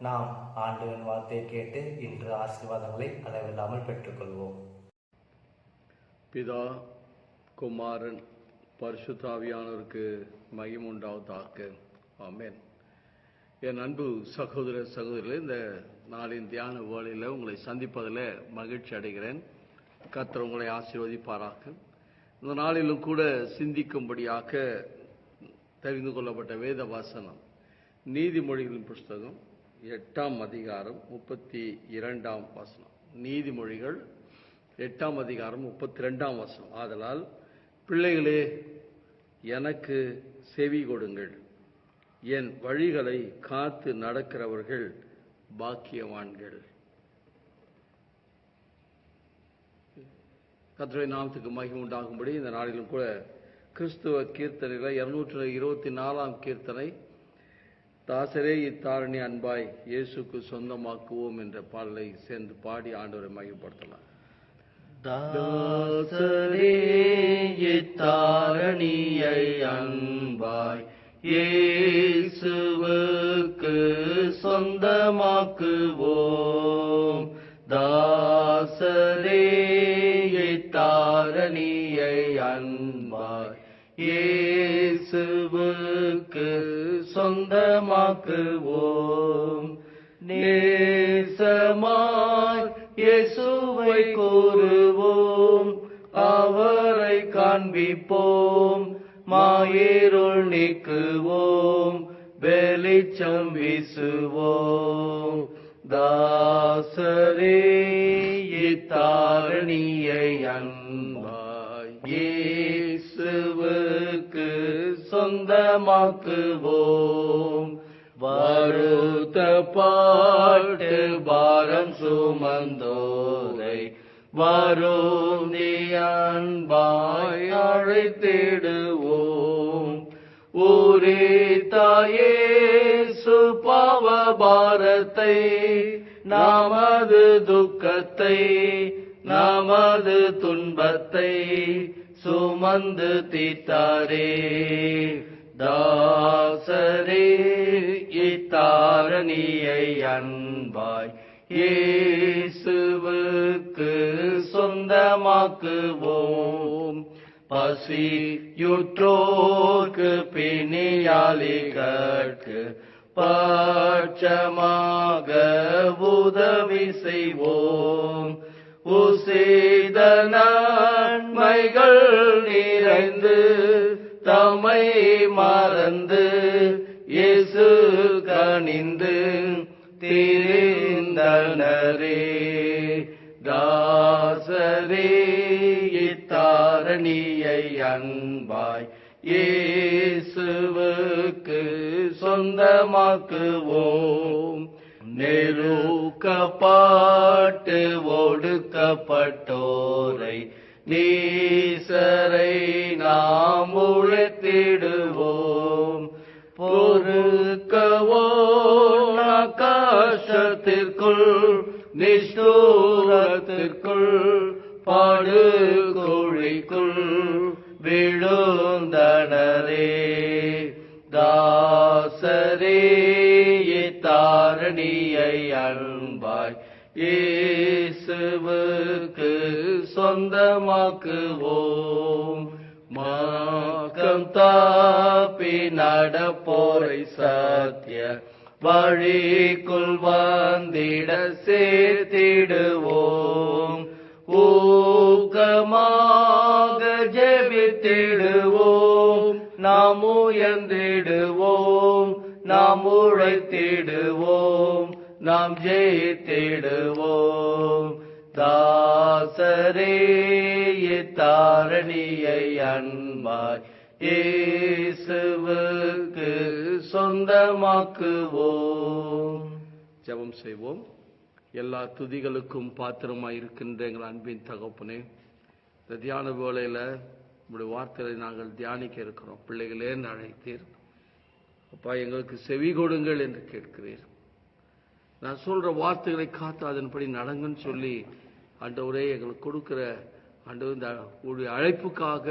நாம் ஆண்டவன் வார்த்தையை கேட்டு இன்று ஆசீர்வாதங்களை அளவில்லாமல் பெற்றுக்கொள்வோம். பிதா குமாரன் பரிசுத்தாவியானோருக்கு மகிமுண்டாவதாக. ஆமேன். என் அன்பு சகோதர சகோதரிகளே இந்த நாளின் தியான வேளையில் உங்களை சந்திப்பதில் மகிழ்ச்சி அடைகிறேன். கத்தர் உங்களை ஆசீர்வதிப்பாராக. இந்த நாளிலும் கூட சிந்திக்கும்படியாக தெரிந்து கொள்ளப்பட்ட வேத வாசனம் நீதிமொழிகளின் புஸ்தகம் எட்டாம் அதிகாரம் முப்பத்தி இரண்டாம் வசனம். நீதிமொழிகள் எட்டாம் அதிகாரம் முப்பத்தி ரெண்டாம் வசனம். ஆதலால் பிள்ளைகளே எனக்கு செவி கொடுங்கள். என் வழிகளை காத்து நடக்கிறவர்கள் பாக்கியவான்கள். கர்த்தருடைய நாமத்துக்கு மகிமை உண்டாகும்படி இந்த நாளிலும் கூட கிறிஸ்துவ கீர்த்தனையில் இருநூற்று இருபத்தி நாலாம் கீர்த்தனை தாசரே இத்தாரணி அன்பாய் இயேசுக்கு சொந்தமாக்குவோம் என்ற பாடலை சேர்ந்து பாடி ஆண்டவரை மையப்படுத்தலாம் தாசரே இத்தாரணியை அன்பாய் இயேசுவுக்கு சொந்தமாக்குவோம். தாசரே இத்தாரணியை அன்பாய் இயேசுவுக்கு சொந்தமாக்குவோம். நேசமாய் இயேசுவை கூறுவோம். அவரை காண்பிப்போம். மாயிருள் நீக்குவோம். வெளிச்சம் வீசுவோம். தாசரே தாரணியை அன்பாய் இயேசுவுக்கு சொந்தமாக்குவோம். வருத்த பாட்டு பாரம் சுமந்தோரை வருந்தி அழைத்திடுவோம். ஊரே தாயே சுபாவ பாரத்தை நமது துக்கத்தை நமது துன்பத்தை சுமந்து தீத்தாரே தாசரே இத்தாரணியை அன்பாய். இயேசுவுக்கு சொந்தமாக்குவோம். பசியுற்றோர்க்கு பிணியாளிகட்கு பட்சமாக உதவி செய்வோம். உசேத நன்மைகள் நிறைந்து தமை மறந்து இயேசு கணிந்து திரிந்தனரே. தாசரே இத்தாரணியை அன்பாய் இயேசுவுக்கு சொந்தமாக்குவோம். நெருக்கப்பட்டு ஒடுக்கப்பட்டோரை நீசரை தாப்பி நடப்போரை சாத்திய வழிக்குள் வந்திட சேர்த்திடுவோம். ஊக்கமாக ஜெபித்திடுவோம். நாம் உயர்ந்திடுவோம். நாம் உழைத்திடுவோம். நாம் ஜெயித்திடுவோம். தாசரே தாரணியை அன்பாய் இயேசுவுக்கு சொந்தமாக்குவோம். ஜெபம் செய்வோம். எல்லா துதிகளுக்கும் பாத்திரமாக இருக்கின்ற எங்கள் அன்பின் தகப்பனே இந்த தியான வேளையில் உங்களுடைய வார்த்தைகளை நாங்கள் தியானிக்க இருக்கிறோம். பிள்ளைகளே என்று அழைத்தீர். அப்பா எங்களுக்கு செவி கொடுங்கள் என்று கேட்கிறீர். நான் சொல்ற வார்த்தைகளை காத்து அதன்படி நடங்கன்னு சொல்லி அண்டவரே எங்களுக்கு கொடுக்கிற அண்டவர் இந்த உடைய அழைப்புக்காக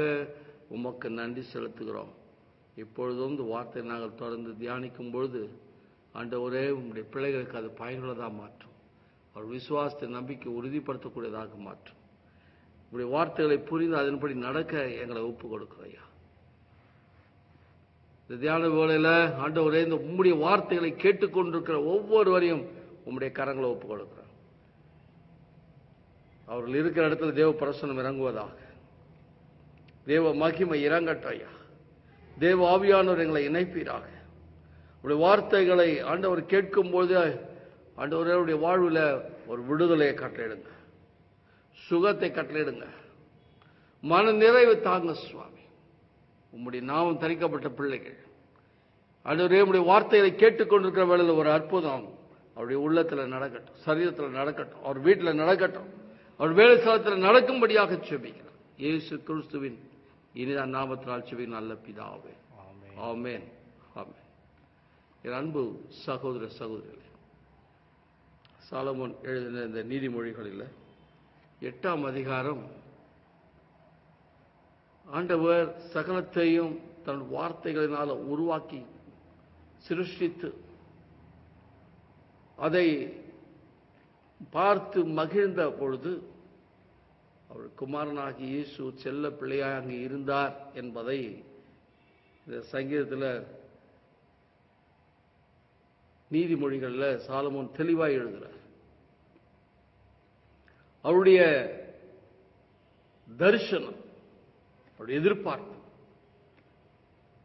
உமக்கு நன்றி செலுத்துகிறோம். இப்பொழுதும் இந்த வார்த்தை நாங்கள் தொடர்ந்து தியானிக்கும் பொழுது ஆண்டவரே உங்களுடைய பிள்ளைகளுக்கு அது பயனுள்ளதாக மாற்றும். அவர் விசுவாசத்தை நம்பிக்கை உறுதிப்படுத்தக்கூடியதாக மாற்றும். உங்களுடைய வார்த்தைகளை புரிந்து அதன்படி நடக்க எங்களை ஒப்பு கொடுக்கிறோம் ஐயா. இந்த தியான வேலையில் ஆண்டவரே இந்த உம்முடைய வார்த்தைகளை கேட்டுக்கொண்டிருக்கிற ஒவ்வொருவரையும் உம்முடைய கரங்களை ஒப்பு கொடுக்கிறோம். அவர்கள் இருக்கிற இடத்துல தேவ பிரசனம் இறங்குவதாக. தேவ மகிமை இறங்கட்டும் ஐயா தேவ ஆவியானவர் எங்களை இணைப்பீராக. உடைய வார்த்தைகளை ஆண்டவர் கேட்கும்போது ஆண்டவருடைய வாழ்வில் ஒரு விடுதலையை கட்டளையிடுங்க. சுகத்தை கட்டளையிடுங்க. மன நிறைவு தாங்க சுவாமி. உம்முடைய நாமம் தரிக்கப்பட்ட பிள்ளைகள். ஆண்டவரே உடைய வார்த்தைகளை கேட்டுக்கொண்டிருக்கிற வேளையில் ஒரு அற்புதம் அவருடைய உள்ளத்தில் நடக்கட்டும் சரீரத்தில் நடக்கட்டும் அவர் வீட்டில் நடக்கட்டும் அவர் வேலை ஸ்தலத்தில் நடக்கும்படியாக செபிக்கிறார் இயேசு கிறிஸ்துவின் இனிதான் நாமத்தினால் செபிக்கும் நல்ல பிதாவே. ஆமென். ஆமென். என் அன்பு சகோதர சகோதரிகளே சாலமோன் எழுதின இந்த நீதிமொழிகளில் எட்டாம் அதிகாரம் ஆண்டவர் சகலத்தையும் தன் வார்த்தைகளினால் உருவாக்கி சிருஷ்டித்து அதை பார்த்து மகிழ்ந்த பொழுது அவர் குமாரனாகி இயேசு செல்ல பிள்ளையாக அங்கு இருந்தார் என்பதை இந்த சங்கீதத்தில் நீதிமொழிகளில் சாலமோன் தெளிவாய் எழுதுகிறார். அவருடைய தரிசனம் அவருடைய எதிர்பார்ப்பு.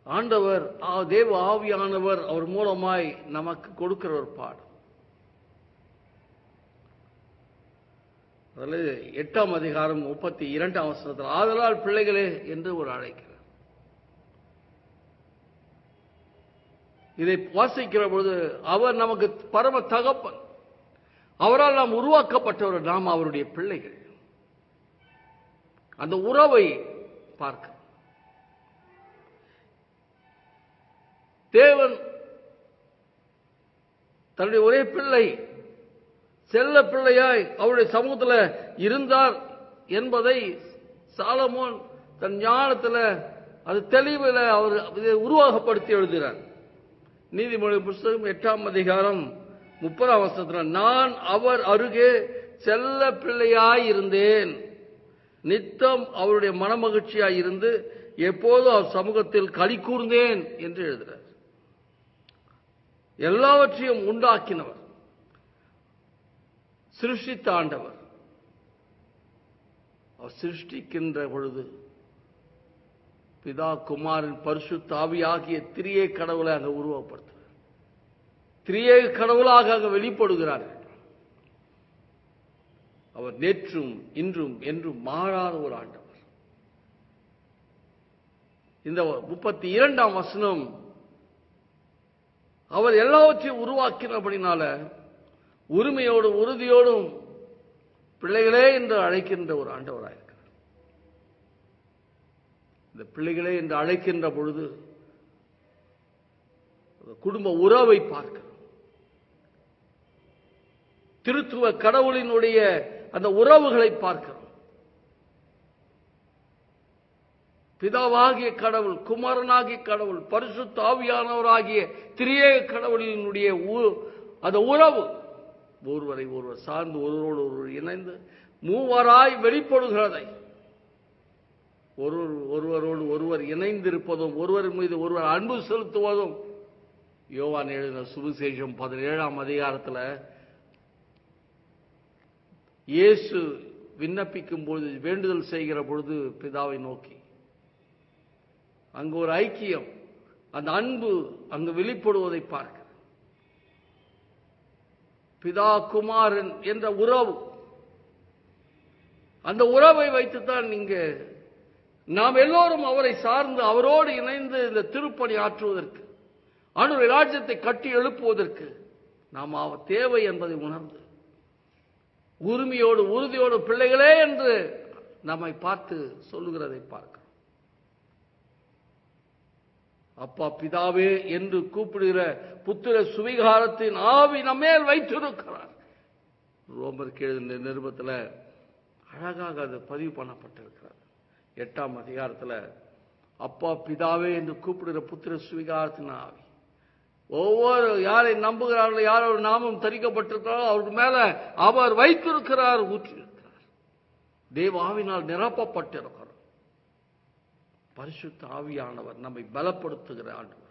ஆண்டவர் தேவ ஆவியானவர் அவர் மூலமாய் நமக்கு கொடுக்கிற ஒரு பாடம். அதில் எட்டாம் அதிகாரம் முப்பத்தி இரண்டாம் வசனத்தில் ஆதலால் பிள்ளைகளே என்று ஒரு அழைக்கிறார். இதை வாசிக்கிற பொழுது அவர் நமக்கு பரம தகப்பன். அவரால் நாம் உருவாக்கப்பட்டவர் நாம் அவருடைய பிள்ளைகள். அந்த உறவை பார்க்க. தேவன் தன்னுடைய ஒரே பிள்ளை செல்ல பிள்ளையாய் அவருடைய சமூகத்தில் இருந்தார் என்பதை சாலமோன் தன் ஞானத்தில் அது தெளிவில் அவர் இதை உருவாகப்படுத்தி எழுதுகிறார். நீதிமொழி புஸ்தகம் எட்டாம் அதிகாரம் முப்பதாம் வருஷத்தில் நான் அவர் அருகே செல்ல பிள்ளையாய் இருந்தேன். நித்தம் அவருடைய மனமகிழ்ச்சியாய் இருந்து எப்போதும் அவர் சமூகத்தில் களி கூர்ந்தேன் என்று எழுதுகிறார். எல்லாவற்றையும் உண்டாக்கினவர். சிருஷ்டித்த ஆண்டவர். அவர் சிருஷ்டிக்கின்ற பொழுது பிதா குமாரின் பர்சு தாவி ஆகிய திரியே கடவுளை அங்க உருவப்படுத்துகிறார் திரியே கடவுளாக அங்கு வெளிப்படுகிறார்கள் அவர் நேற்றும் இன்றும் என்றும் மாறாத ஒரு ஆண்டவர். இந்த முப்பத்தி இரண்டாம் வசனம் அவர் எல்லாவற்றையும் உருவாக்கினபடினால உரிமையோடும் உறுதியோடும் பிள்ளைகளே என்று அழைக்கின்ற ஒரு ஆண்டவராயிருக்கிறார் இந்த பிள்ளைகளே என்று அழைக்கின்ற பொழுது அந்த குடும்ப உறவை பார்க்கிறோம் திருத்துவ கடவுளினுடைய அந்த உறவுகளை பார்க்கிறோம் பிதாவாகிய கடவுள் குமாரனாகிய கடவுள் பரிசுத்த ஆவியானவராகிய திரியேக கடவுளினுடைய உ- அந்த உறவு ஒருவரை ஒருவர் சார்ந்து ஒருவரோடு ஒருவர் இணைந்து மூவராய் வெளிப்படுகிறதை. ஒருவர் ஒருவரோடு ஒருவர் இணைந்திருப்பதும் ஒருவர் மீது ஒருவர் அன்பு செலுத்துவதும். யோவான் எழுதின சுவிசேஷம் பதினேழாம் அதிகாரத்தில் இயேசு விண்ணப்பிக்கும் பொழுது வேண்டுதல் செய்கிற பொழுது பிதாவை நோக்கி அங்கு ஒரு ஐக்கியம் அந்த அன்பு அங்கு வெளிப்படுவதை பார்க்க பிதா குமாரன் என்ற உறவு. அந்த உறவை வைத்துத்தான் நீங்க நாம் எல்லோரும் அவரை சார்ந்து அவரோடு இணைந்து இந்த திருப்பணி ஆற்றுவதற்கு ஆண்டவருடைய ராஜ்யத்தை கட்டி எழுப்புவதற்கு நாம் அவர் தேவை என்பதை உணர்ந்து உரிமையோடு உறுதியோடு பிள்ளைகளே என்று நம்மை பார்த்து சொல்லுகிறதை பார்க்க. அப்பா பிதாவே என்று கூப்பிடுகிற புத்திர சுவிகாரத்தின் ஆவி நம்மேல் வைத்திருக்கிறார். ரோமர் கேழு நிருபத்தில் அழகாக அது பதிவு பண்ணப்பட்டிருக்கிறது. எட்டாம் அதிகாரத்தில் அப்பா பிதாவே என்று கூப்பிடுகிற புத்திர சுவிகாரத்தின் ஆவி. ஒவ்வொரு யாரை நம்புகிறார்களோ யாரோட நாமம் தரிக்கப்பட்டிருக்கிறாரோ அவருக்கு மேல அவர் வைத்திருக்கிறார் ஊற்றியிருக்கிறார். தேவ ஆவினால் பரிசுத்த ஆவியானவர் நம்மை பலப்படுத்துகிற ஆண்டவர்.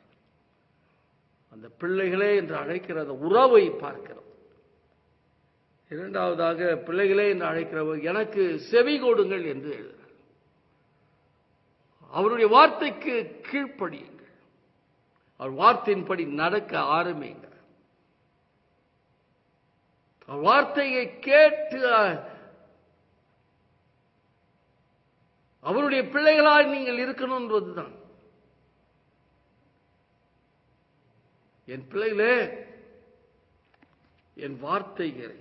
அந்த பிள்ளைகளே என்று அழைக்கிற அந்த உறவை பார்க்கிறோம். இரண்டாவதாக பிள்ளைகளே என்று அழைக்கிறவர் எனக்கு செவி கொடுங்கள் என்று எழுதுகிறார். அவருடைய வார்த்தைக்கு கீழ்ப்படியுங்கள். அவர் வார்த்தையின்படி நடக்க ஆரம்பிங்க வார்த்தையை கேட்டு அவருடைய பிள்ளைகளாய் நீங்கள் இருக்கணும்ன்றதுதான். என் பிள்ளைகளே என் வார்த்தைகளை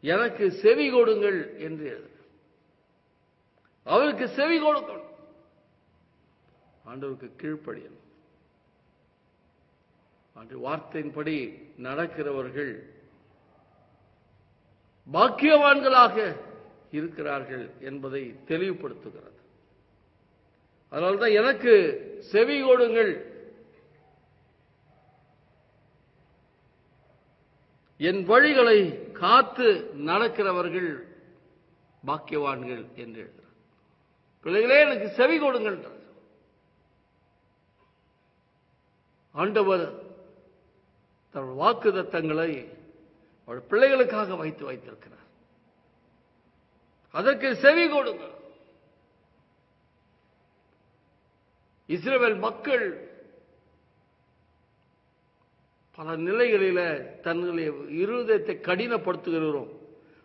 எனக்கு செவி கொடுங்கள் என்று எழுது. அவருக்கு செவி கொடுக்கணும் ஆண்டவருக்கு கீழ்ப்படியணும். ஆண்டு வார்த்தையின்படி நடக்கிறவர்கள் பாக்கியவான்களாக இருக்கிறார்கள் என்பதை தெளிவுபடுத்துகிறது. அதனால்தான் எனக்கு செவி கொடுங்கள். என் வழிகளை காத்து நடக்கிறவர்கள் பாக்கியவான்கள் என்று எழுதுகிறார். பிள்ளைகளே எனக்கு செவி கொடுங்கள். ஆண்டவர் தன் வாக்கு தத்தங்களை பிள்ளைகளுக்காக வைத்து வைத்திருக்கிறார். அதற்கு செவி கொடுங்க இஸ்ரேல் மக்கள் பல நிலைகளில தன்னுடைய இருதயத்தை கடினப்படுத்துகிறோம்.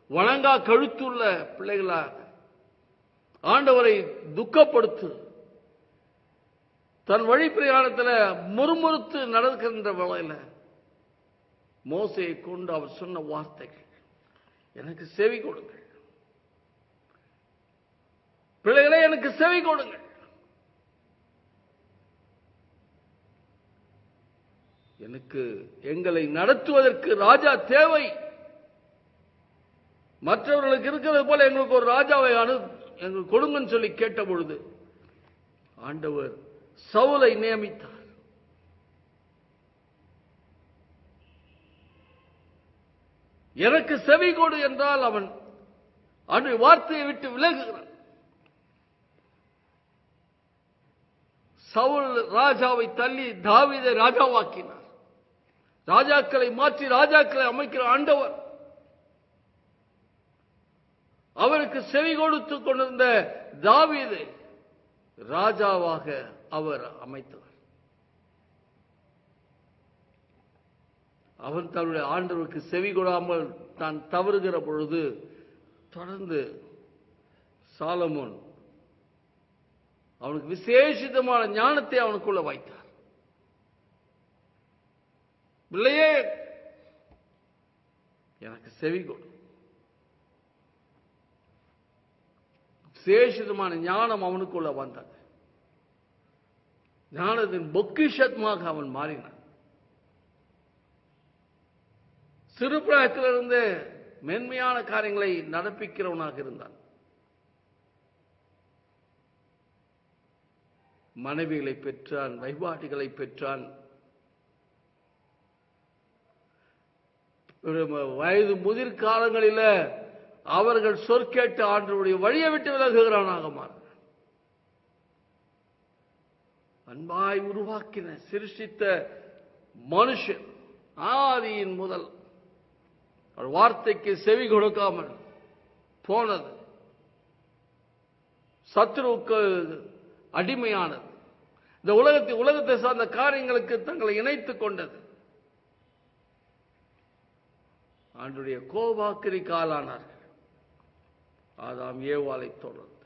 வணங்கா கழுத்துள்ள பிள்ளைகளாக ஆண்டவரை துக்கப்படுத்து தன் வழி பிரயாணத்தில் முறுமுறுத்து நடக்கின்ற வகையில் மோசையை கொண்டு அவர் சொன்ன வார்த்தைகள் எனக்கு செவி கொடுங்கள். பிள்ளைகளே எனக்கு செவி கொடுங்கள் எனக்கு எங்களை நடத்துவதற்கு ராஜா தேவை. மற்றவர்களுக்கு இருக்கிறது போல எங்களுக்கு ஒரு ராஜாவை அனு எங்களுக்கு கொடுங்கன்னு சொல்லி கேட்ட பொழுது ஆண்டவர் சவுலை நியமித்தார். எனக்கு செவி கொடு என்றால் அவன் அன்று வார்த்தையை விட்டு விலகுகிறான். சவுல் ராஜாவை தள்ளி தாவிதை ராஜாவாக்கினார். ராஜாக்களை மாற்றி ராஜாக்களை அமைக்கிற ஆண்டவர். அவருக்கு செவி கொடுத்து கொண்டிருந்த தாவிதை ராஜாவாக அவர் அமைத்தவர் அவன் தன்னுடைய ஆண்டவருக்கு செவி கொடாமல் தான் தவறுகிற பொழுது தொடர்ந்து சாலமோன் அவனுக்கு விசேஷிதமான ஞானத்தை அவனுக்குள்ள வாய்த்தார் பிள்ளையே எனக்கு செவி கொடு. விசேஷிதமான ஞானம் அவனுக்குள்ள வந்தது. ஞானத்தின் பொக்கிஷத்மாக அவன் மாறினான். சிறுபிராயத்திலிருந்து மென்மையான காரியங்களை நடப்பிக்கிறவனாக இருந்தான். மனைவிகளை பெற்றான் வைபாட்டிகளை பெற்றான். வயது முதிர் காலங்களில் அவர்கள் சொற்கேட்டு ஆண்டவருடைய வழியை விட்டு விலகுகிறானாக அன்பாய் உருவாக்கின சிருஷ்டித்த மனுஷன் ஆதியின் முதல். வார்த்தைக்கு செவி கொடுக்காமல் போனது. சத்ருவுக்கு அடிமையானது. இந்த உலகத்தை உலகத்தை சார்ந்த காரியங்களுக்கு தங்களை இணைத்துக் கொண்டது. ஆண்டுடைய கோபாக்கிரி காலானார்கள். ஆதாம் ஏவாலை தொடர்ந்து.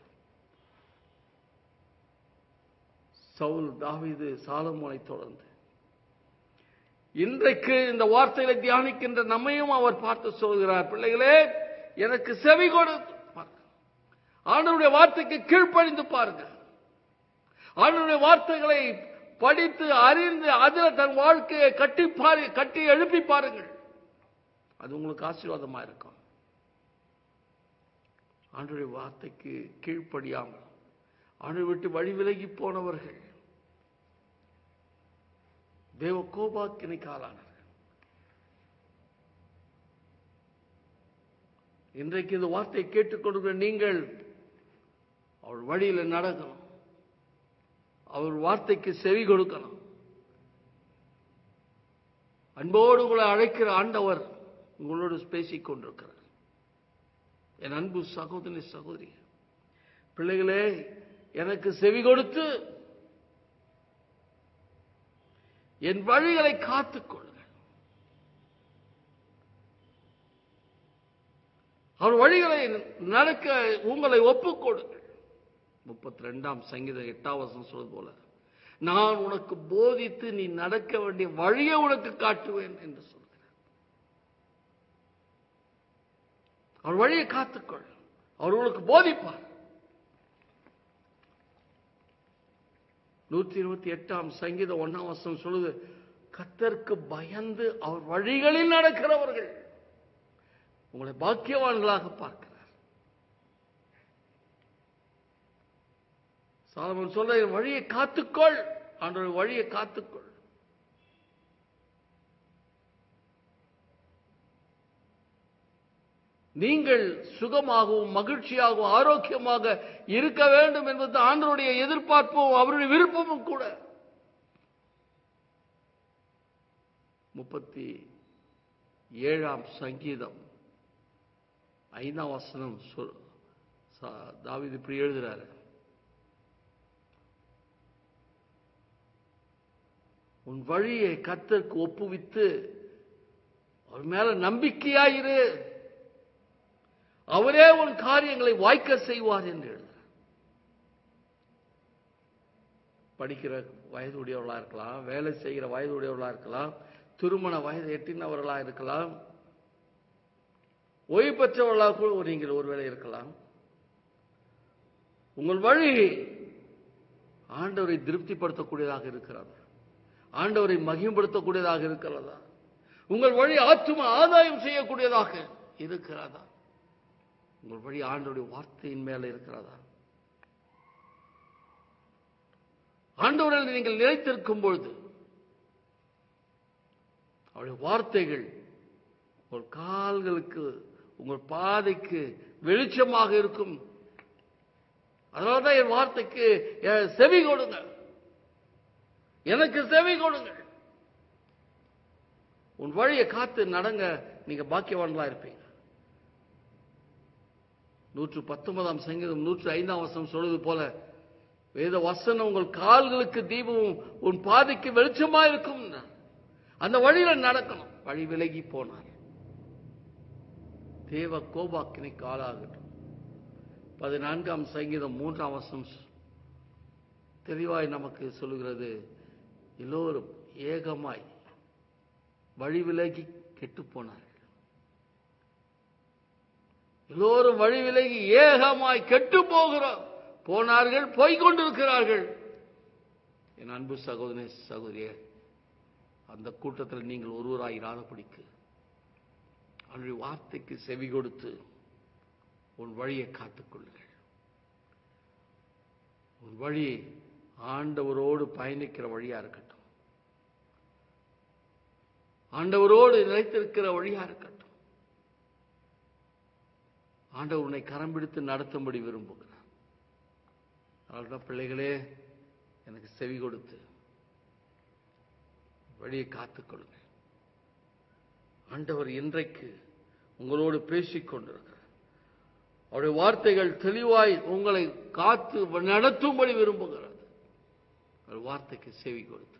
சவுல் தாவிது சாலமோனை தொடர்ந்து. இன்றைக்கு இந்த வார்த்தைகளை தியானிக்கின்ற நம்மையும் அவர் பார்த்து சொல்கிறார் பிள்ளைகளே எனக்கு செவி கொடுத்து ஆண்டவருடைய வார்த்தைக்கு கீழ்ப்படிந்து பாருங்க ஆண்டனுடைய வார்த்தைகளை படித்து அறிந்து அதில் தன் வாழ்க்கையை கட்டி பாரு கட்டி எழுப்பி பாருங்கள். அது உங்களுக்கு ஆசீர்வாதமா இருக்கும். ஆண்டுடைய வார்த்தைக்கு கீழ்ப்படியாமல் ஆண்டு விட்டு வழி விலகி போனவர்கள் தேவ கோபாக்கினைக்கு ஆளானார்கள். இன்றைக்கு இந்த வார்த்தையை கேட்டுக்கொண்டிருக்கிற நீங்கள் அவள் வழியில் நடக்கணும். அவர் வார்த்தைக்கு செவி கொடுக்கணும். அன்போடு உங்களை அழைக்கிற ஆண்டவர் உங்களோடு பேசிக் கொண்டிருக்கிறார். என் அன்பு சகோதரி சகோதரி பிள்ளைகளே எனக்கு செவி கொடுத்து என் வழிகளை காத்துக்கொள்ளுங்கள் அவர் வழிகளை நடக்க உங்களை ஒப்புக்கொடுங்கள் முப்பத்தி ரெண்டாம் சங்கீதம் எட்டாவசம் சொல்வது போல நான் உனக்கு போதித்து நீ நடக்க வேண்டிய வழியை உனக்கு காட்டுவேன் என்று சொல்கிறார். அவர் வழியை காத்துக்கொள். அவர் உனக்கு போதிப்பார். நூத்தி இருபத்தி எட்டாம் சங்கீதம் ஒன்னாம் வசனம் சொல்லுது கத்தருக்கு பயந்து அவர் வழிகளில் நடக்கிறவர்கள் உங்களை பாக்கியவான்களாக பார்க்கிறார் சாதமன் சொல்ற வழியை காத்துக்கொள். ஆண்டவர் வழியை காத்துக்கொள். நீங்கள் சுகமாகவும் மகிழ்ச்சியாகவும் ஆரோக்கியமாக இருக்க வேண்டும் என்பது ஆண்டருடைய எதிர்பார்ப்பும் அவருடைய விருப்பமும் கூட. முப்பத்தி ஏழாம் சங்கீதம் ஐந்தாம் வசனம் சொல் சா- இப்படி எழுதுறாரு. உன் வழியை கத்தருக்கு ஒப்புவித்து அவர் மேல நம்பிக்கையாயிரு. அவரே உன் காரியங்களை வாய்க்க செய்வார் என்று எழுத படிக்கிற வயதுடையவர்களா இருக்கலாம் வேலை செய்கிற வயதுடையவர்களா இருக்கலாம் திருமண வயது எட்டினவர்களா இருக்கலாம் ஓய்வு பெற்றவர்களாக கூட நீங்கள் ஒருவேளை இருக்கலாம். உங்கள் வழி ஆண்டவரை திருப்திப்படுத்தக்கூடியதாக இருக்கிறார் ஆண்டவரை மகிம்படுத்தக்கூடியதாக இருக்கிறதா? உங்கள் வழி ஆற்றும ஆதாயம் செய்யக்கூடியதாக இருக்கிறதா? உங்கள் வழி ஆண்டவருடைய வார்த்தையின் மேல இருக்கிறதா? ஆண்டவரில் நீங்கள் நிலைத்திருக்கும் பொழுது அவருடைய வார்த்தைகள் உங்கள் கால்களுக்கு உங்கள் பாதைக்கு வெளிச்சமாக இருக்கும். அதனாலதான் என் வார்த்தைக்கு செவி கொடுங்க எனக்கு சேவை கொடுங்க உன் வழியை காத்து நடங்க நீங்க பாக்கியவான்களா இருப்பீங்க. நூற்று பத்தொன்பதாம் சங்கீதம் நூற்று ஐந்தாம் வசனம் சொல்வது போல வேத வசனம் உங்கள் கால்களுக்கு தீபமும் உன் பாதைக்கு வெளிச்சமா இருக்கும். அந்த வழியில நடக்கணும். வழி விலகி போனார். தேவ கோபாக்கினை காலாகட்டும் பதினான்காம் சங்கீதம் மூன்றாம் வசம் தெளிவாய் நமக்கு சொல்லுகிறது. எல்லோரும் ஏகமாய் வழி விலகி கெட்டு போனார்கள் எல்லோரும் வழி விலகி ஏகமாய் கெட்டு போகிறோம் போனார்கள் போய்க் கொண்டிருக்கிறார்கள் என் அன்பு சகோதரி சகோதரிய அந்த கூட்டத்தில் நீங்கள் ஒருவராய் இராதபடிக்கு அவனுடைய வார்த்தைக்கு செவி கொடுத்து உன் வழியை காத்துக்கொள்ளுங்கள் உன் வழி ஆண்டவரோடு பயணிக்கிற வழியா இருக்கட்டும். ஆண்டவரோடு நிலைத்திருக்கிற வழியா இருக்கட்டும். ஆண்டவர் உன்னை கரம் பிடித்து நடத்தும்படி விரும்புகிறார். அதனால்தான் பிள்ளைகளே எனக்கு செவி கொடுத்து வழியை காத்துக்கொள்ளுங்க ஆண்டவர் இன்றைக்கு உங்களோடு பேசிக் கொண்டிருக்கிறார். அவருடைய வார்த்தைகள் தெளிவாய் உங்களை காத்து நடத்தும்படி விரும்புகிறது அவர் வார்த்தைக்கு செவி கொடுத்து